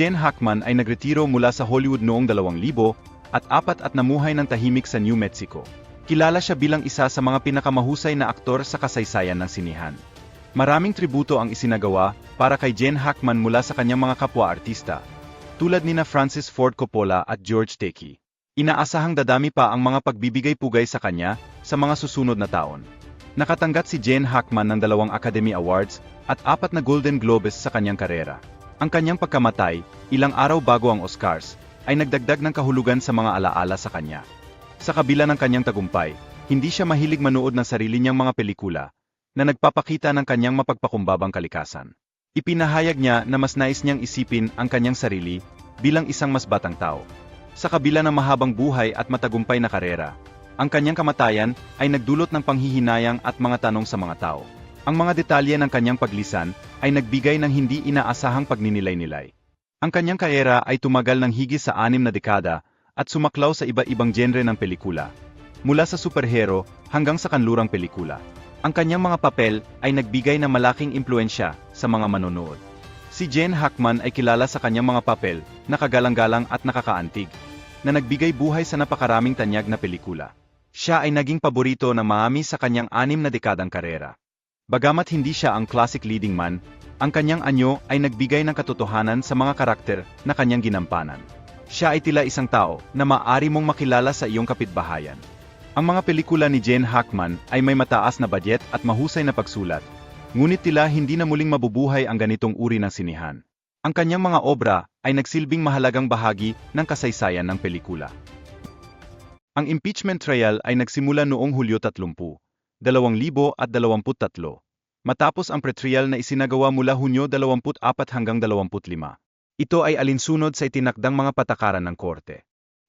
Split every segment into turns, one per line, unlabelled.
Jen Hackman ay nagretiro mula sa Hollywood noong 2000 at apat at namuhay ng tahimik sa New Mexico. Kilala siya bilang isa sa mga pinakamahusay na aktor sa kasaysayan ng sinihan. Maraming tributo ang isinagawa para kay Jen Hackman mula sa kanyang mga kapwa-artista, tulad nina Francis Ford Coppola at George Takei. Inaasahang dadami pa ang mga pagbibigay-pugay sa kanya sa mga susunod na taon. Nakatanggap si Jen Hackman ng dalawang Academy Awards at apat na Golden Globes sa kanyang karera. Ang kanyang pagkamatay, ilang araw bago ang Oscars, ay nagdagdag ng kahulugan sa mga alaala sa kanya. Sa kabila ng kanyang tagumpay, hindi siya mahilig manood ng sarili niyang mga pelikula na nagpapakita ng kanyang mapagpakumbabang kalikasan. Ipinahayag niya na mas nais niyang isipin ang kanyang sarili bilang isang mas batang tao. Sa kabila ng mahabang buhay at matagumpay na karera, ang kanyang kamatayan ay nagdulot ng panghihinayang at mga tanong sa mga tao. Ang mga detalye ng kanyang paglisan ay nagbigay ng hindi inaasahang pagninilay-nilay. Ang kanyang karera ay tumagal ng higit sa anim na dekada at sumaklaw sa iba-ibang genre ng pelikula, mula sa superhero hanggang sa kanlurang pelikula. Ang kanyang mga papel ay nagbigay ng malaking impluensya sa mga manonood. Si Jen Hackman ay kilala sa kanyang mga papel na kagalang-galang at nakakaantig, na nagbigay buhay sa napakaraming tanyag na pelikula. Siya ay naging paborito ng maami sa kanyang anim na dekadang karera. Bagamat hindi siya ang classic leading man, ang kanyang anyo ay nagbigay ng katotohanan sa mga karakter na kanyang ginampanan. Siya ay tila isang tao na maaari mong makilala sa iyong kapitbahayan. Ang mga pelikula ni Jen Hackman ay may mataas na budget at mahusay na pagsulat, ngunit tila hindi na muling mabubuhay ang ganitong uri ng sinihan. Ang kanyang mga obra ay nagsilbing mahalagang bahagi ng kasaysayan ng pelikula. Ang impeachment trial ay nagsimula noong Hulyo 30, 2023, matapos ang pretrial na isinagawa mula Hunyo 24 hanggang 25. Ito ay alinsunod sa itinakdang mga patakaran ng korte.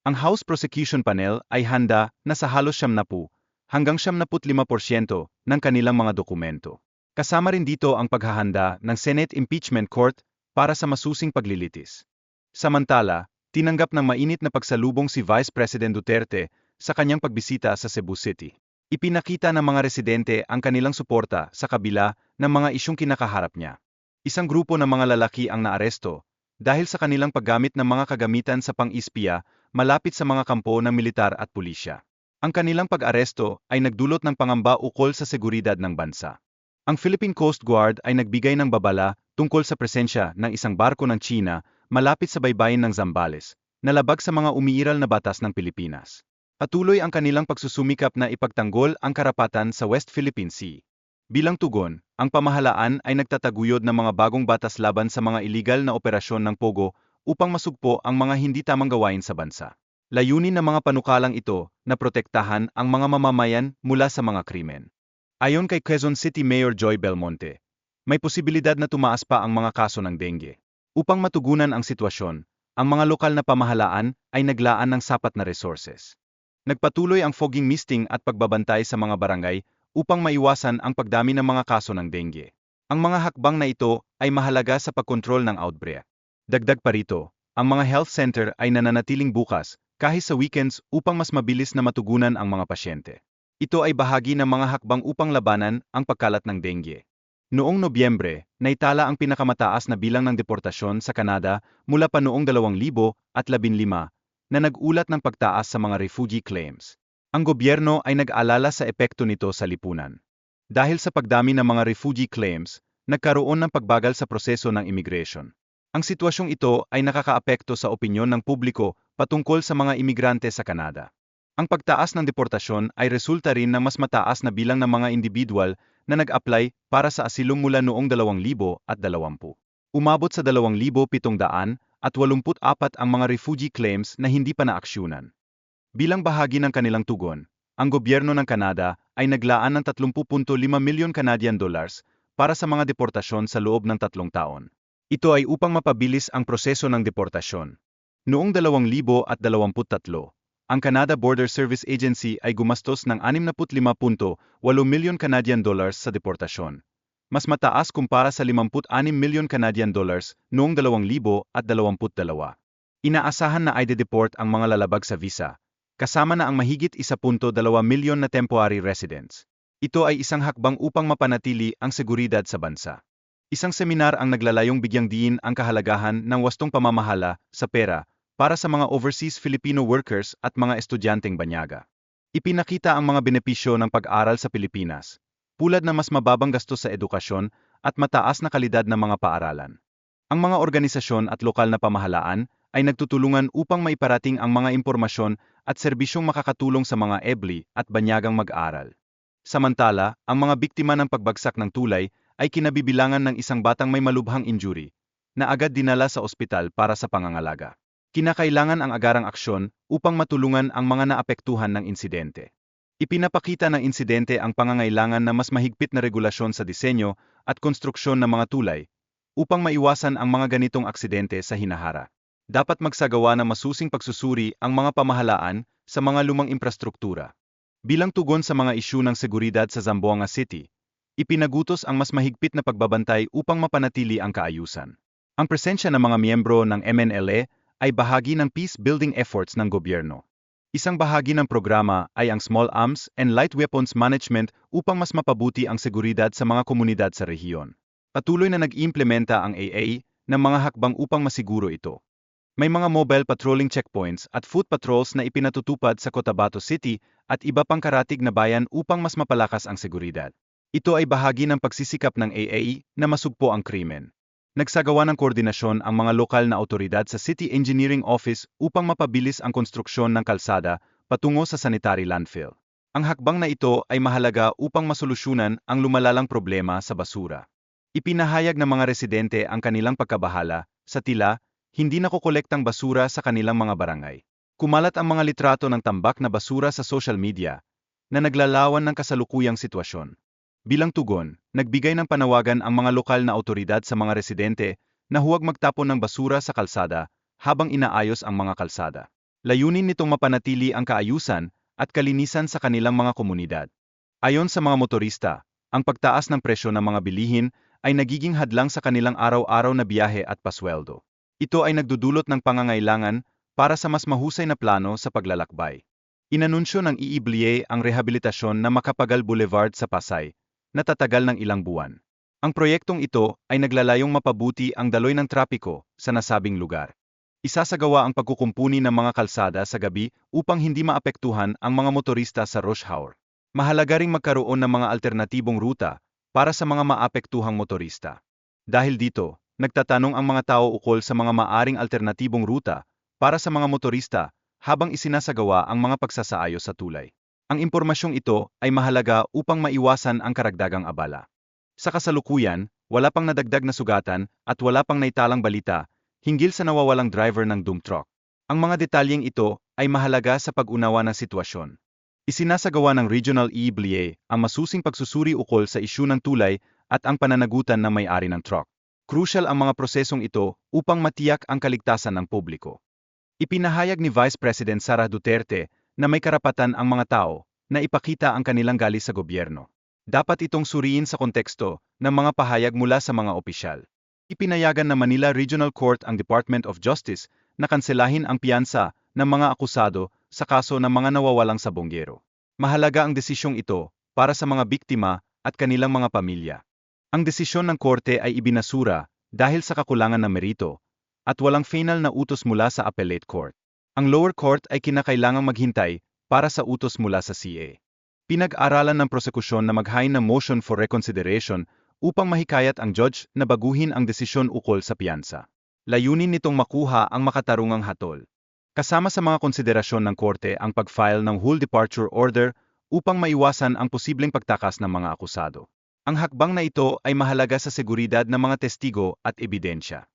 Ang House Prosecution Panel ay handa na sa halos 70 hanggang 75% ng kanilang mga dokumento. Kasama rin dito ang paghahanda ng Senate Impeachment Court para sa masusing paglilitis. Samantala, tinanggap ng mainit na pagsalubong si Vice President Duterte sa kanyang pagbisita sa Cebu City. Ipinakita ng mga residente ang kanilang suporta sa kabila ng mga isyong kinakaharap niya. Isang grupo ng mga lalaki ang naaresto dahil sa kanilang paggamit ng mga kagamitan sa pang-ispiya malapit sa mga kampo ng militar at pulisya. Ang kanilang pag-aresto ay nagdulot ng pangamba ukol sa seguridad ng bansa. Ang Philippine Coast Guard ay nagbigay ng babala tungkol sa presensya ng isang barko ng China malapit sa baybayin ng Zambales, na labag sa mga umiiral na batas ng Pilipinas. Patuloy ang kanilang pagsusumikap na ipagtanggol ang karapatan sa West Philippine Sea. Bilang tugon, ang pamahalaan ay nagtataguyod ng mga bagong batas laban sa mga iligal na operasyon ng Pogo upang masugpo ang mga hindi tamang gawain sa bansa. Layunin ng mga panukalang ito na protektahan ang mga mamamayan mula sa mga krimen. Ayon kay Quezon City Mayor Joy Belmonte, may posibilidad na tumaas pa ang mga kaso ng dengue. Upang matugunan ang sitwasyon, ang mga lokal na pamahalaan ay naglaan ng sapat na resources. Nagpatuloy ang fogging misting at pagbabantay sa mga barangay upang maiwasan ang pagdami ng mga kaso ng dengue. Ang mga hakbang na ito ay mahalaga sa pagkontrol ng outbreak. Dagdag pa rito, ang mga health center ay nananatiling bukas kahit sa weekends upang mas mabilis na matugunan ang mga pasyente. Ito ay bahagi ng mga hakbang upang labanan ang pagkalat ng dengue. Noong Nobyembre, naitala ang pinakamataas na bilang ng deportasyon sa Canada mula pa noong 2015 na nag-ulat ng pagtaas sa mga refugee claims. Ang gobyerno ay nag-alala sa epekto nito sa lipunan. Dahil sa pagdami ng mga refugee claims, nagkaroon ng pagbagal sa proseso ng immigration. Ang sitwasyong ito ay nakakaapekto sa opinyon ng publiko patungkol sa mga imigrante sa Canada. Ang pagtaas ng deportasyon ay resulta rin ng mas mataas na bilang ng mga individual na nag-apply para sa asilong mula noong 2020. Umabot sa 2,700 at 84 ang mga refugee claims na hindi pa naaksyonan. Bilang bahagi ng kanilang tugon, ang gobyerno ng Canada ay naglaan ng 30.5 milyon Canadian dollars para sa mga deportasyon sa loob ng tatlong taon. Ito ay upang mapabilis ang proseso ng deportasyon. Noong 2023, ang Canada Border Service Agency ay gumastos ng 65.8 milyon Canadian dollars sa deportasyon. Mas mataas kumpara sa 56 milyon Canadian dollars noong 2022. Inaasahan na ide-deport ang mga lalabag sa visa, kasama na ang mahigit 1.2 milyon na temporary residents. Ito ay isang hakbang upang mapanatili ang seguridad sa bansa. Isang seminar ang naglalayong bigyang diin ang kahalagahan ng wastong pamamahala sa pera para sa mga overseas Filipino workers at mga estudyanteng banyaga. Ipinakita ang mga benepisyo ng pag-aral sa Pilipinas, pulad na mas mababang gastos sa edukasyon at mataas na kalidad ng mga paaralan. Ang mga organisasyon at lokal na pamahalaan ay nagtutulungan upang maiparating ang mga impormasyon at serbisyong makakatulong sa mga ebli at banyagang mag-aral. Samantala, ang mga biktima ng pagbagsak ng tulay ay kinabibilangan ng isang batang may malubhang injury na agad dinala sa ospital para sa pangangalaga. Kinakailangan ang agarang aksyon upang matulungan ang mga naapektuhan ng insidente. Ipinapakita ng insidente ang pangangailangan na mas mahigpit na regulasyon sa disenyo at konstruksyon ng mga tulay upang maiwasan ang mga ganitong aksidente sa hinahara. Dapat magsagawa ng masusing pagsusuri ang mga pamahalaan sa mga lumang infrastruktura. Bilang tugon sa mga isyu ng seguridad sa Zamboanga City, ipinagutos ang mas mahigpit na pagbabantay upang mapanatili ang kaayusan. Ang presensya ng mga miyembro ng MNLA ay bahagi ng peace-building efforts ng gobyerno. Isang bahagi ng programa ay ang Small Arms and Light Weapons Management upang mas mapabuti ang seguridad sa mga komunidad sa rehiyon. Patuloy na nag-iimplementa ang AA ng mga hakbang upang masiguro ito. May mga mobile patrolling checkpoints at foot patrols na ipinatutupad sa Cotabato City at iba pang karatig na bayan upang mas mapalakas ang seguridad. Ito ay bahagi ng pagsisikap ng AA na masugpo ang krimen. Nagsagawa ng koordinasyon ang mga lokal na otoridad sa City Engineering Office upang mapabilis ang konstruksyon ng kalsada patungo sa sanitary landfill. Ang hakbang na ito ay mahalaga upang masolusyunan ang lumalalang problema sa basura. Ipinahayag ng mga residente ang kanilang pagkabahala sa tila hindi nakokolektang basura sa kanilang mga barangay. Kumalat ang mga litrato ng tambak na basura sa social media na naglalawan ng kasalukuyang sitwasyon. Bilang tugon, nagbigay ng panawagan ang mga lokal na autoridad sa mga residente na huwag magtapon ng basura sa kalsada habang inaayos ang mga kalsada. Layunin nitong mapanatili ang kaayusan at kalinisan sa kanilang mga komunidad. Ayon sa mga motorista, ang pagtaas ng presyo ng mga bilihin ay nagiging hadlang sa kanilang araw-araw na biyahe at pasweldo. Ito ay nagdudulot ng pangangailangan para sa mas mahusay na plano sa paglalakbay. Inanunsyo ng EEBLA ang rehabilitasyon ng Makapagal Boulevard sa Pasay na tatagal ng ilang buwan. Ang proyektong ito ay naglalayong mapabuti ang daloy ng trapiko sa nasabing lugar. Isasagawa ang pagkukumpuni ng mga kalsada sa gabi upang hindi maapektuhan ang mga motorista sa rush hour. Mahalaga ring magkaroon ng mga alternatibong ruta para sa mga maapektuhang motorista. Dahil dito, nagtatanong ang mga tao ukol sa mga maaring alternatibong ruta para sa mga motorista habang isinasagawa ang mga pagsasaayos sa tulay. Ang impormasyong ito ay mahalaga upang maiwasan ang karagdagang abala. Sa kasalukuyan, wala pang nadagdag na sugatan at wala pang naitalang balita hinggil sa nawawalang driver ng dump truck. Ang mga detalyeng ito ay mahalaga sa pag-unawa ng sitwasyon. Isinasagawa ng Regional EBLA ang masusing pagsusuri ukol sa isyu ng tulay at ang pananagutan ng may-ari ng truck. Crucial ang mga prosesong ito upang matiyak ang kaligtasan ng publiko. Ipinahayag ni Vice President Sara Duterte na may karapatan ang mga tao na ipakita ang kanilang galis sa gobyerno. Dapat itong suriin sa konteksto ng mga pahayag mula sa mga opisyal. Ipinayagan na Manila Regional Court ang Department of Justice na kanselahin ang piyansa ng mga akusado sa kaso ng mga nawawalang sabonggero. Mahalaga ang desisyong ito para sa mga biktima at kanilang mga pamilya. Ang desisyon ng korte ay ibinasura dahil sa kakulangan ng merito at walang final na utos mula sa appellate court. Ang lower court ay kinakailangang maghintay para sa utos mula sa CA. Pinag-aralan ng prosekusyon na maghain ng motion for reconsideration upang mahikayat ang judge na baguhin ang desisyon ukol sa piyansa. Layunin nitong makuha ang makatarungang hatol. Kasama sa mga konsiderasyon ng korte ang pag-file ng whole departure order upang maiwasan ang posibleng pagtakas ng mga akusado. Ang hakbang na ito ay mahalaga sa seguridad ng mga testigo at ebidensya.